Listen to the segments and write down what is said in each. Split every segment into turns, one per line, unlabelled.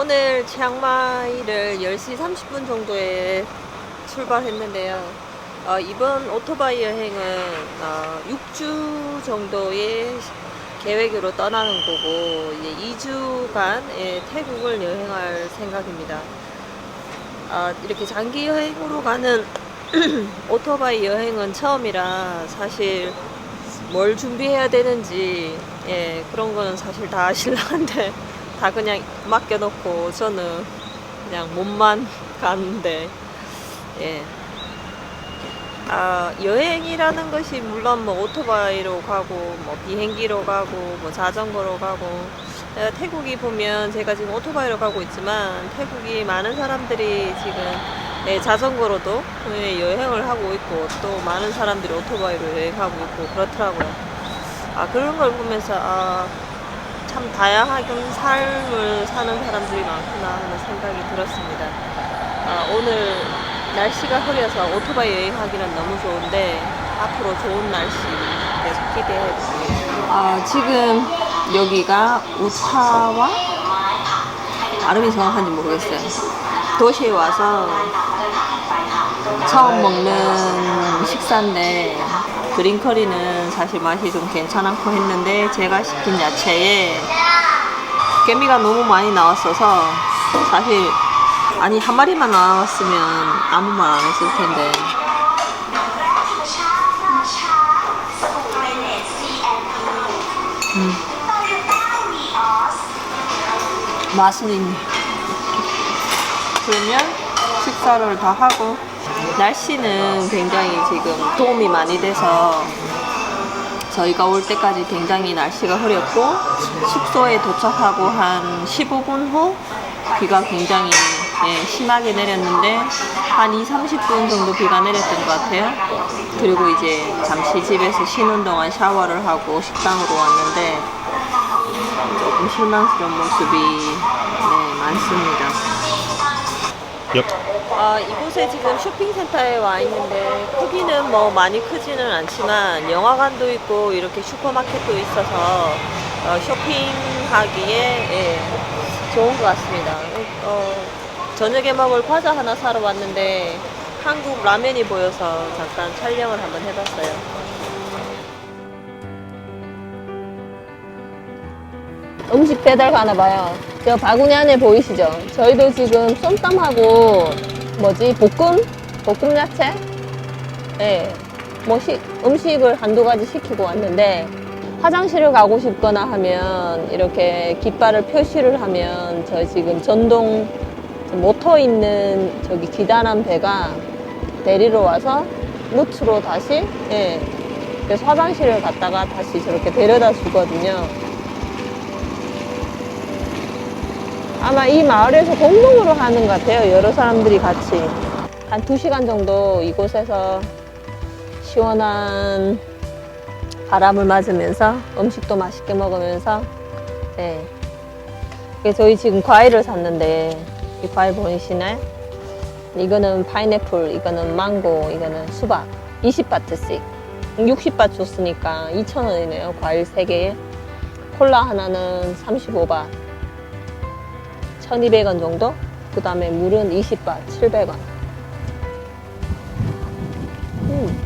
오늘 치앙마이를 10시 30분 정도에 출발했는데요. 어, 이번 오토바이 여행은 어, 6주 정도의 계획으로 떠나는 거고 이제 2주간 예, 태국을 여행할 생각입니다. 아, 이렇게 장기 여행으로 가는 오토바이 여행은 처음이라 사실 뭘 준비해야 되는지 예, 그런 거는 사실 다 신랑한테 다 그냥 맡겨놓고 저는 그냥 몸만 가는데 예. 아, 여행이라는 것이 물론 뭐 오토바이로 가고 뭐 비행기로 가고 뭐 자전거로 가고 어, 태국이 보면 제가 지금 오토바이로 가고 있지만 태국이 많은 사람들이 지금 예, 자전거로도 예, 여행을 하고 있고 또 많은 사람들이 오토바이로 여행하고 있고 그렇더라고요. 아 그런 걸 보면서 아, 참 다양하게 삶을 사는 사람들이 많구나 하는 생각이 들었습니다. 아, 오늘 날씨가 흐려서 오토바이 여행하기는 너무 좋은데 앞으로 좋은 날씨 계속 기대해 보겠습니다. 아, 지금 여기가 우타와 발음이 정확한지 모르겠어요. 도시에 와서 처음 먹는 식사인데 그린 커리는 사실 맛이 좀 괜찮고 했는데 제가 시킨 야채에 개미가 너무 많이 나왔어서 사실 아니 한 마리만 나왔으면 아무 말 안 했을 텐데 음. 맛은 있네 그러면 식사를 다 하고 날씨는 굉장히 지금 도움이 많이 돼서 저희가 올 때까지 굉장히 날씨가 흐렸고 숙소에 도착하고 한 15분 후 비가 굉장히 예, 심하게 내렸는데 한 2, 30분 정도 비가 내렸던 것 같아요. 그리고 이제 잠시 집에서 쉬는 동안 샤워를 하고 식당으로 왔는데 조금 실망스러운 모습이 네, 많습니다.
Yep.
아, 이곳에 지금 쇼핑센터에 와 있는데 크기는 뭐 많이 크지는 않지만 영화관도 있고 이렇게 슈퍼마켓도 있어서 어, 쇼핑하기에 예, 좋은 것 같습니다. 어, 저녁에 먹을 과자 하나 사러 왔는데 한국 라면이 보여서 잠깐 촬영을 한번 해봤어요. 음식 배달 가나 봐요. 저 바구니 안에 보이시죠? 저희도 지금 쏨땀하고 뭐지 볶음 볶음 야채 예. 뭐 시- 음식을 한두 가지 시키고 왔는데 화장실을 가고 싶거나 하면 이렇게 깃발을 표시를 하면 저 지금 전동 모터 있는 저기 기다란 배가 데리러 와서 무트로 다시 예. 그래서 화장실을 갔다가 다시 저렇게 데려다 주거든요. 아마 이 마을에서 공동으로 하는 것 같아요. 여러 사람들이 같이. 한 두 시간 정도 이곳에서 시원한 바람을 맞으면서 음식도 맛있게 먹으면서, 네. 저희 지금 과일을 샀는데, 이 과일 보이시나요? 이거는 파인애플, 이거는 망고, 이거는 수박. 20바트씩. 60바 줬으니까 2,000원이네요. 과일 3개에. 콜라 하나는 35바. 1200원 정도? 그 다음에 물은 20바, 700원. 음.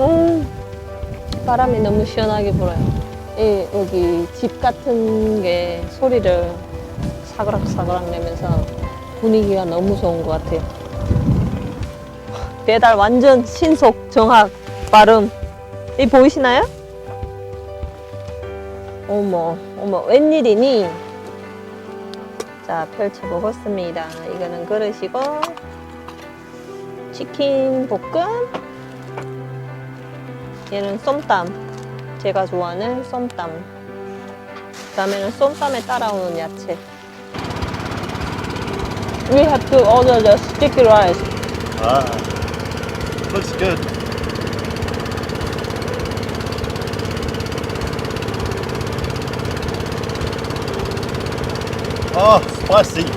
음. 바람이 너무 시원하게 불어요. 이, 여기 집 같은 게 소리를 사그락사그락 내면서 분위기가 너무 좋은 것 같아요. 배달 완전 신속, 정확, 발음. 이 보이시나요? 어머, 어머, 웬일이니? 자, 펼쳐보겠습니다. 이거는 그릇이고, 치킨 볶음, 얘는 쏨땀. 제가 좋아하는 쏨땀. 그 다음에는 쏨땀에 따라오는 야채. We have to order the sticky rice.
Ah, looks good. Oh, spicy.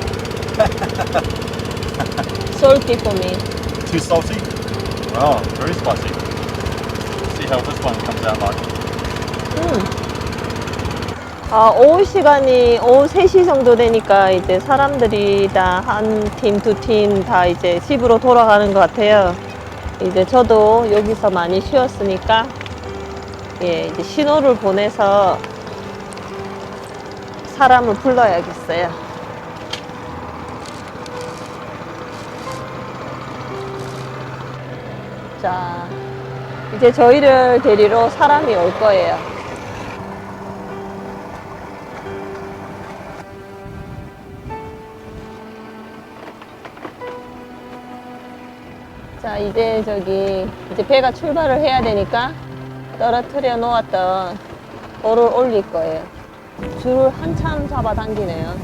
Salty for me.
Too salty? Oh, very spicy. See how this one comes out like.
음. 아, 오후 시간이 오후 3시 정도 되니까 이제 사람들이 다 한 팀, 두 팀 다 이제 집으로 돌아가는 것 같아요. 이제 저도 여기서 많이 쉬었으니까 예, 이제 신호를 보내서 사람을 불러야겠어요. 자, 이제 저희를 데리러 사람이 올 거예요. 자, 이제 저기, 이제 배가 출발을 해야 되니까 떨어뜨려 놓았던 돌을 올릴 거예요. 줄을 한참 잡아 당기네요.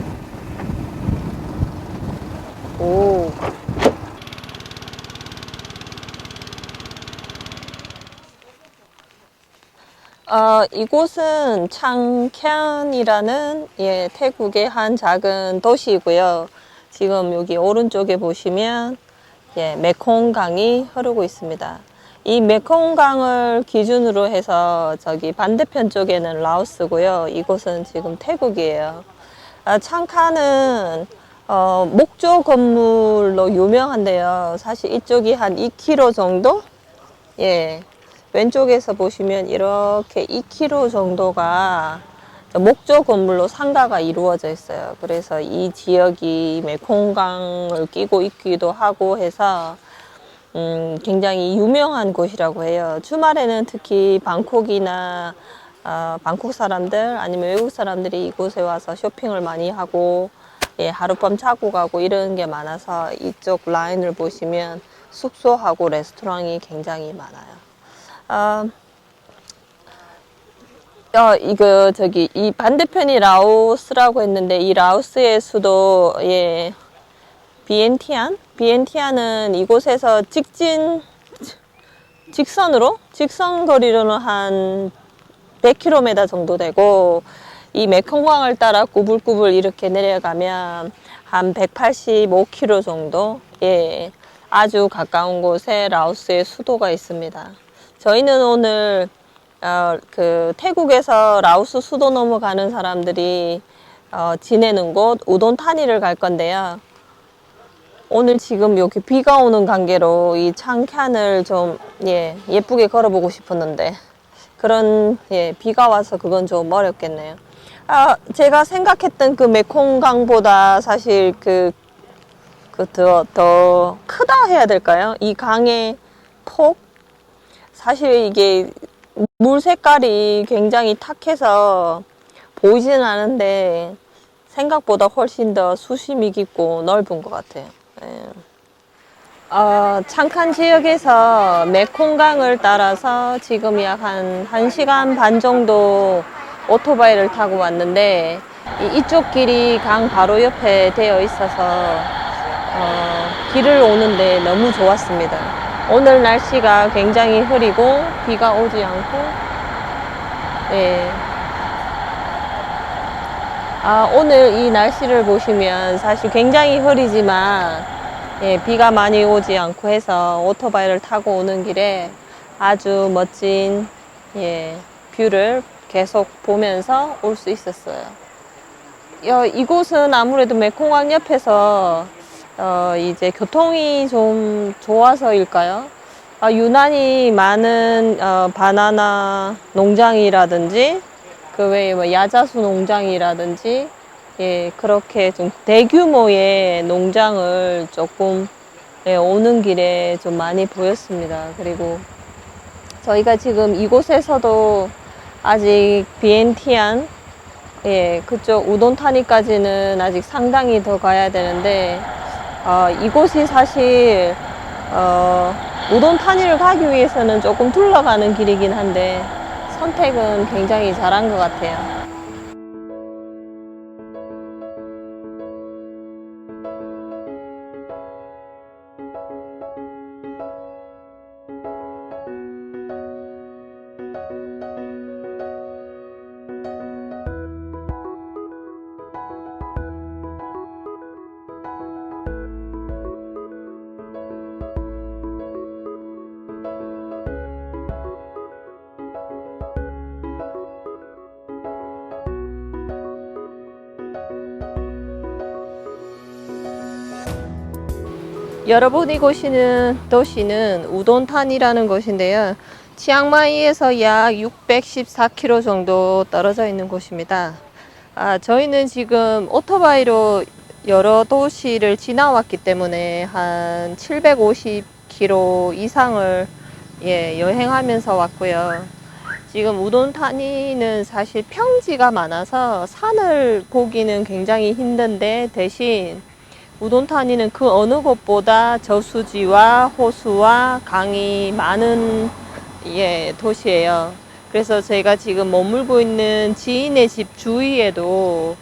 오. 어, 이곳은 창켄이라는 예, 태국의 한 작은 도시이고요. 지금 여기 오른쪽에 보시면 예, 메콩강이 흐르고 있습니다. 이 메콩강을 기준으로 해서 저기 반대편 쪽에는 라오스고요. 이곳은 지금 태국이에요. 아, 창카는 어, 목조 건물로 유명한데요. 사실 이쪽이 한 2km 정도? 예. 왼쪽에서 보시면 이렇게 2km 정도가 목조 건물로 상가가 이루어져 있어요. 그래서 이 지역이 메콩강을 끼고 있기도 하고 해서 음, 굉장히 유명한 곳이라고 해요. 주말에는 특히 방콕이나 어, 방콕 사람들 아니면 외국 사람들이 이곳에 와서 쇼핑을 많이 하고 예, 하룻밤 자고 가고 이런 게 많아서 이쪽 라인을 보시면 숙소하고 레스토랑이 굉장히 많아요. 아, 어, 이거 저기 이 반대편이 라오스라고 했는데 이 라오스의 수도 예 비엔티안 비엔티안은 이곳에서 직진 직선으로 직선 거리로는 한 100km 정도 되고 이 메콩강을 따라 꾸불꾸불 이렇게 내려가면 한 185km 정도 예 아주 가까운 곳에 라오스의 수도가 있습니다. 저희는 오늘 어, 그 태국에서 라오스 수도 넘어가는 사람들이 어, 지내는 곳 우돈타니를 갈 건데요. 오늘 지금 여기 비가 오는 관계로 이 창칸을 좀 예, 예쁘게 걸어보고 싶었는데 그런 예, 비가 와서 그건 좀 어렵겠네요. 아, 제가 생각했던 그 메콩강보다 사실 그, 그, 더, 더 크다 해야 될까요? 이 강의 폭? 사실 이게 물 색깔이 굉장히 탁해서 보이지는 않은데 생각보다 훨씬 더 수심이 깊고 넓은 것 같아요. 예. 어, 창칸 지역에서 메콩강을 따라서 지금 약 한 1시간 반 정도 오토바이를 타고 왔는데 이- 이쪽 길이 강 바로 옆에 되어 있어서 어, 길을 오는데 너무 좋았습니다. 오늘 날씨가 굉장히 흐리고 비가 오지 않고 예. 아, 오늘 이 날씨를 보시면 사실 굉장히 흐리지만 예, 비가 많이 오지 않고 해서 오토바이를 타고 오는 길에 아주 멋진 예, 뷰를 계속 보면서 올 수 있었어요. 여, 이곳은 아무래도 메콩강 옆에서 어, 이제 교통이 좀 좋아서일까요? 아, 유난히 많은 어, 바나나 농장이라든지 그 외에 뭐 야자수 농장이라든지 예, 그렇게 좀 대규모의 농장을 조금 예, 오는 길에 좀 많이 보였습니다. 그리고 저희가 지금 이곳에서도 아직 비엔티안 예, 그쪽 우돈타니까지는 아직 상당히 더 가야 되는데 어, 이곳이 사실 어, 우돈타니를 가기 위해서는 조금 둘러가는 길이긴 한데 선택은 굉장히 잘한 것 같아요. 여러분이 보시는 도시는 우돈탄이라는 곳인데요. 치앙마이에서 약 614km 정도 떨어져 있는 곳입니다. 아, 저희는 지금 오토바이로 여러 도시를 지나왔기 때문에 한 750km 이상을 예, 여행하면서 왔고요. 지금 우돈타니는 사실 평지가 많아서 산을 보기는 굉장히 힘든데 대신 우돈타니는 그 어느 곳보다 저수지와 호수와 강이 많은 예, 도시예요. 그래서 제가 지금 머물고 있는 지인의 집 주위에도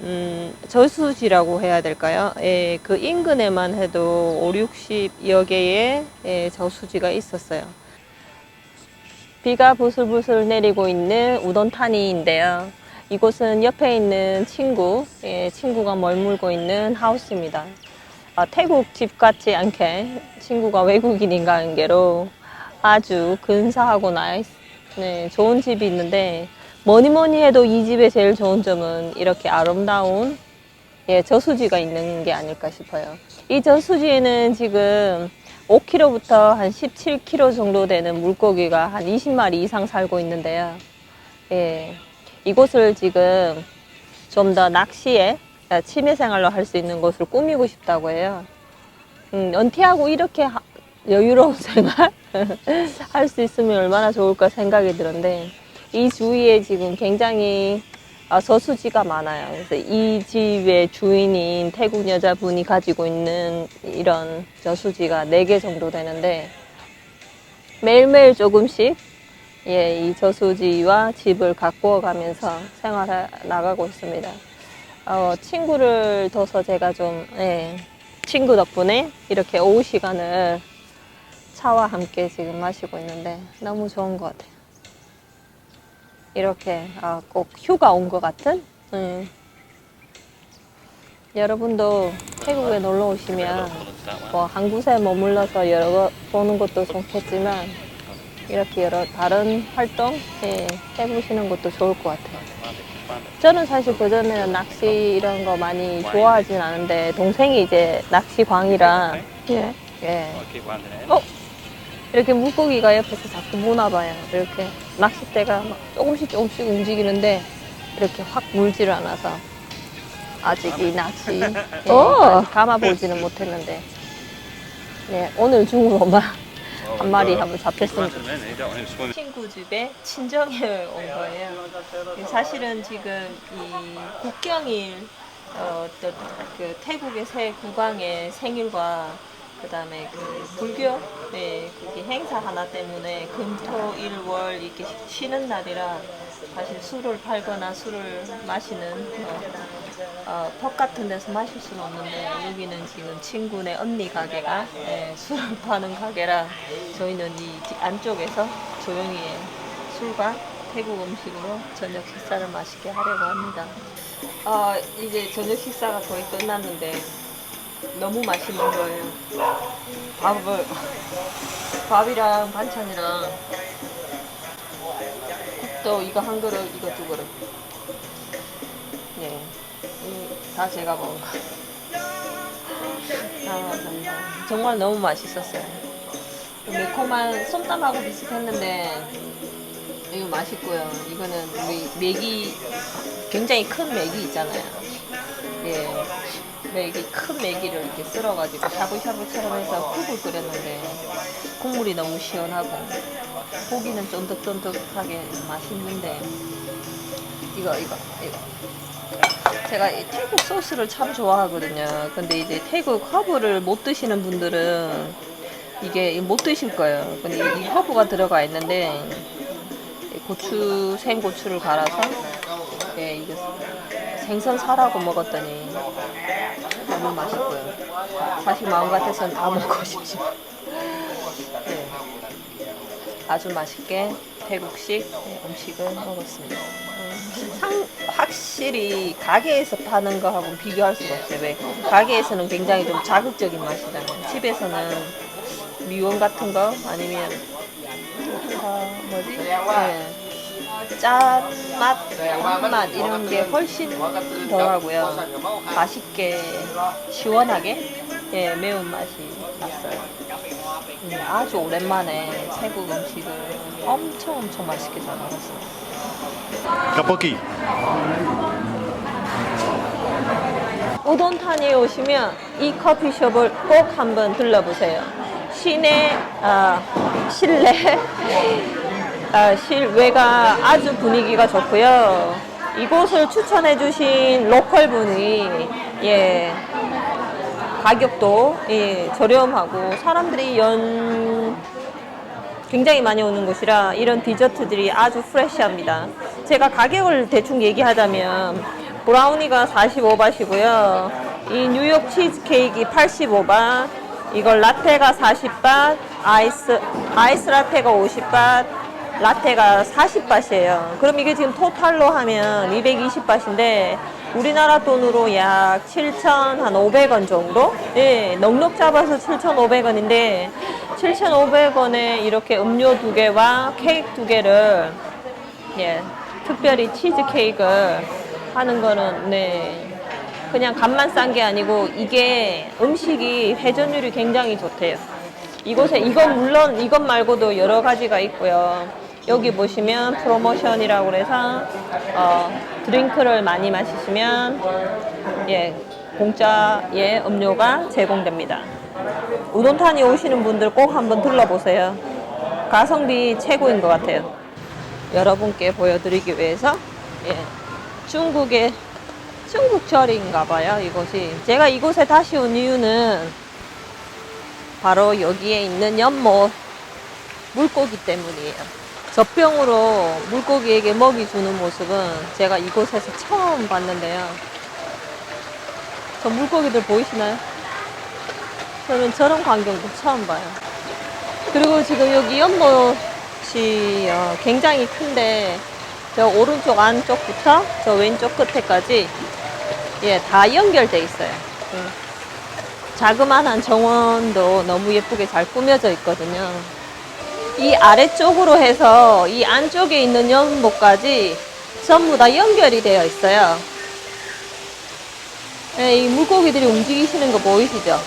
음, 저수지라고 해야 될까요? 예, 그 인근에만 해도 5, 60여 개의 예, 저수지가 있었어요. 비가 부슬부슬 내리고 있는 우돈타니인데요. 이곳은 옆에 있는 친구, 예, 친구가 머물고 있는 하우스입니다. 아, 태국 집 같지 않게 친구가 외국인인가 한 게로 아주 근사하고 나이스, 네, 좋은 집이 있는데 뭐니 뭐니 해도 이 집의 제일 좋은 점은 이렇게 아름다운 예, 저수지가 있는 게 아닐까 싶어요. 이 저수지에는 지금 5km부터 한 17km 정도 되는 물고기가 한 20마리 이상 살고 있는데요. 예, 이곳을 지금 좀 더 낚시에 아, 취미 생활로 할 수 있는 곳을 꾸미고 싶다고 해요. 음, 은퇴하고 이렇게 하- 여유로운 생활 할 수 있으면 얼마나 좋을까 생각이 드는데 이 주위에 지금 굉장히 아, 저수지가 많아요. 그래서 이 집의 주인인 태국 여자분이 가지고 있는 이런 저수지가 4개 정도 되는데 매일매일 조금씩 예, 이 저수지와 집을 가꾸어 가면서 생활해 나가고 있습니다. 어, 친구를 둬서 제가 좀, 예, 친구 덕분에 이렇게 오후 시간을 차와 함께 지금 마시고 있는데 너무 좋은 것 같아요. 이렇게 아, 꼭 휴가 온 것 같은? 음. 여러분도 태국에 놀러 오시면 뭐 한 곳에 머물러서 여러 보는 것도 좋겠지만 이렇게 여러 다른 활동 예, 해보시는 것도 좋을 것 같아요. 저는 사실 그전에는 낚시 이런 거 많이 좋아하진 않은데 동생이 이제 낚시광이라 예, 예. 어? 이렇게 물고기가 옆에서 자꾸 무나 봐요. 이렇게 낚싯대가 막 조금씩 조금씩 움직이는데 이렇게 확 물지를 않아서 아직 이 낚시 예, 아직 감아보지는 못했는데 네, 오늘 중으로만 한 마리 한번 잡혔으면 좋겠어요. 친구 집에 친정에 온 거예요. 사실은 지금 이 국경일 어, 또, 그 태국의 새 국왕의 생일과 그다음에 그 불교 네 그게 행사 하나 때문에 금토일월 이렇게 쉬는 날이라 사실 술을 팔거나 술을 마시는 어, 어, 펍 같은 데서 마실 수는 없는데 여기는 지금 친구네 언니 가게가 예, 술을 파는 가게라 저희는 이 뒤- 안쪽에서 조용히 술과 태국 음식으로 저녁 식사를 맛있게 하려고 합니다. 어, 이제 저녁 식사가 거의 끝났는데 너무 맛있는 거예요. 밥을 밥이랑 반찬이랑 국도 이거 한 그릇 이거 두 그릇. 다 제가 먹은 거. 아, 감사합니다. 정말 너무 맛있었어요. 매콤한 ส้땀하고 비슷했는데 이거 맛있고요. 이거는 우리 맥이 굉장히 큰 맥이 있잖아요. 예, 맥이 큰 맥이를 이렇게 쓸어가지고 샤브샤브처럼 해서 국을 끓였는데 국물이 너무 시원하고 고기는 쫀득쫀득하게 맛있는데 이거 이거 이거 제가 이 태국 소스를 참 좋아하거든요. 근데 이제 태국 허브를 못 드시는 분들은 이게 못 드실 거예요. 근데 이 허브가 들어가 있는데 이 고추 생고추를 갈아서 예, 이게 생선 사라고 먹었더니 너무 맛있고요. 사실 마음 같아서는 다 먹고 싶지만 예, 아주 맛있게 태국식 예, 음식을 먹었습니다. 음, 상, 확실히 가게에서 파는 거하고 비교할 수가 없어요. 왜 가게에서는 굉장히 좀 자극적인 맛이잖아요. 집에서는 미원 같은 거 아니면 아, 뭐지? 네. 짠맛, 단맛 이런 게 훨씬 덜하고요. 맛있게 시원하게 예, 매운 맛이 왔어요. 음, 아주 오랜만에 태국 음식을 엄청 엄청 맛있게 잘 먹었어요.
Kabuki.
우돈탄에 오시면 이 커피숍을 꼭 한번 들러보세요. 시내, 아, 실내, 아, 실외가 아주 분위기가 좋고요. 이곳을 추천해 주신 로컬 분이 예 가격도 예, 저렴하고 사람들이 연 굉장히 많이 오는 곳이라 이런 디저트들이 아주 프레시합니다. 제가 가격을 대충 얘기하자면 브라우니가 45바시고요. 이 뉴욕 치즈케이크 85바, 이걸 라테가 40바, 아이스 아이스 라테가 50바, 라테가 40바시예요. 그럼 이게 지금 토탈로 하면 220바시인데 우리나라 돈으로 약 7,500원 정도? 예, 넉넉 잡아서 7,500원인데 7,500원에 이렇게 음료 두 개와 케이크 두 개를 예, 특별히 치즈 케이크를 하는 거는 네. 그냥 값만 싼 게 아니고 이게 음식이 회전율이 굉장히 좋대요. 이곳에 이건 물론 이것 말고도 여러 가지가 있고요. 여기 보시면 프로모션이라고 그래서 어, 드링크를 많이 마시시면 예 공짜의 음료가 제공됩니다. 우돈탄이 오시는 분들 꼭 한번 들러보세요. 가성비 최고인 것 같아요. 여러분께 보여드리기 위해서 예, 중국의 중국절인가 봐요 이곳이. 제가 이곳에 다시 온 이유는 바로 여기에 있는 연못 물고기 때문이에요. 젖병으로 물고기에게 먹이 주는 모습은 제가 이곳에서 처음 봤는데요. 저 물고기들 보이시나요? 저는 저런 광경도 처음 봐요. 그리고 지금 여기 연못 이 어, 굉장히 큰데 저 오른쪽 안쪽부터 저 왼쪽 끝에까지 예, 다 연결돼 있어요. 음. 자그마한 정원도 너무 예쁘게 잘 꾸며져 있거든요. 이 아래쪽으로 해서 이 안쪽에 있는 연못까지 전부 다 연결이 되어 있어요. 예, 이 물고기들이 움직이시는 거 보이시죠?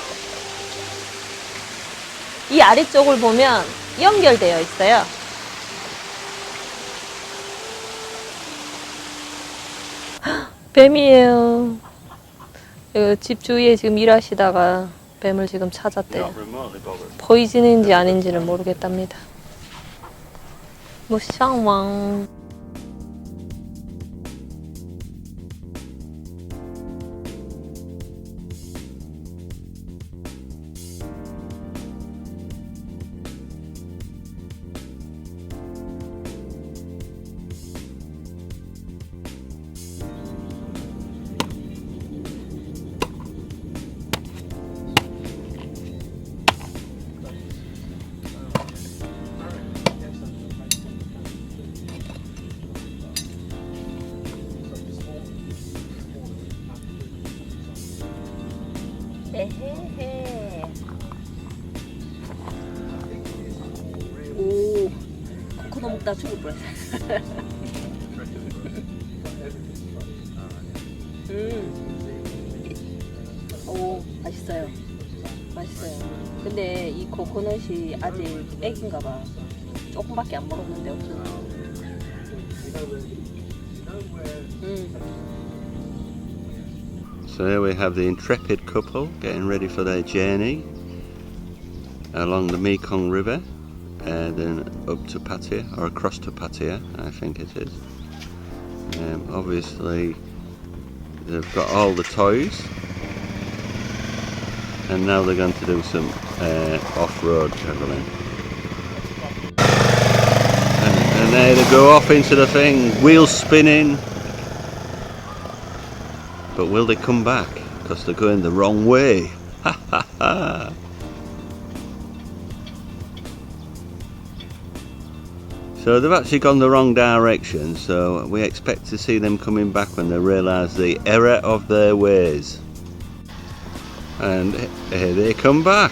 이 아래쪽을 보면 연결되어 있어요. 뱀이에요. 그집 주위에 지금 일하시다가 뱀을 지금 찾았대요. 포이즌인지 아닌지는 모르겠답니다. 뭐 쌍왕. 맛있어요. 맛있어요. 근데 이 코코넛이 아직 애기인가 봐. 조금밖에 안 먹었는데 없어요. 음.
So here we have the intrepid couple getting ready for their journey along the Mekong River, and then up to Pattaya or across to Pattaya, I think it is. Um, obviously, they've got all the toys, and now they're going to do some uh, off-road travelling. And, and there they go off into the thing, wheels spinning. But will they come back? Because they're going the wrong way. Ha ha ha. So they've actually gone the wrong direction, so we expect to see them coming back when they realise the error of their ways. And here they come back.